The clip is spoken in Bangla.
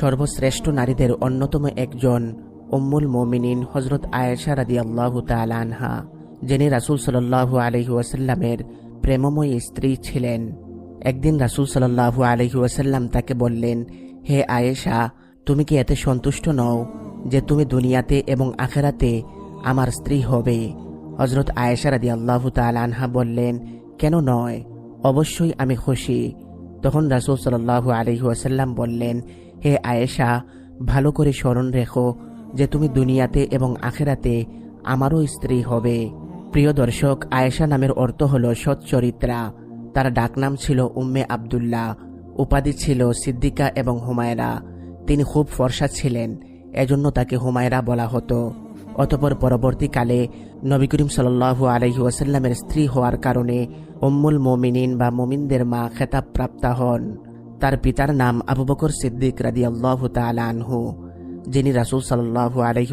সর্বশ্রেষ্ঠ নারীদের অন্যতম একজন উম্মুল মোমিনিন হজরত আয়েশা রাদি আল্লাহ আনহা, যিনি রাসুল সাল্লাহু আলহি ওয়াসাল্লামের প্রেমময়ী স্ত্রী ছিলেন। একদিন রাসুল সাল্লাহু আলহি ওয়াসাল্লাম তাকে বললেন, হে আয়েশা, তুমি কি এতে সন্তুষ্ট নও যে তুমি দুনিয়াতে এবং আখেরাতে আমার স্ত্রী হবে? হজরত আয়েশা রাদি আল্লাহ আনহা বললেন, কেন নয়? অবশ্যই আমি খুশি। তখন রাসুল সাল্লাহু আলহি বললেন, হে আয়েশা, ভালো করে স্মরণ রেখো যে তুমি দুনিয়াতে এবং আখেরাতে আমারও স্ত্রী হবে। প্রিয় দর্শক, আয়েশা নামের অর্থ হল সচ্চরিত্রা তার ডাকনাম ছিল উম্মে আবদুল্লাহ, উপাধি ছিল সিদ্দিকা এবং হুমায়রা। তিনি খুব ফর্সা ছিলেন, এজন্য তাকে হুমায়রা বলা হতো। অতপর পরবর্তীকালে নবী করিম সাল্লাহু আলহি ওয়াসাল্লামের স্ত্রী হওয়ার কারণে উম্মুল মোমিনিন বা মোমিনদের মা খেতাব প্রাপ্তা হন। তার পিতার নাম আবু বকর সিদ্দিক রাদি আল্লাহ আনহু, যিনি রাসুল সাল্লাহ আলহি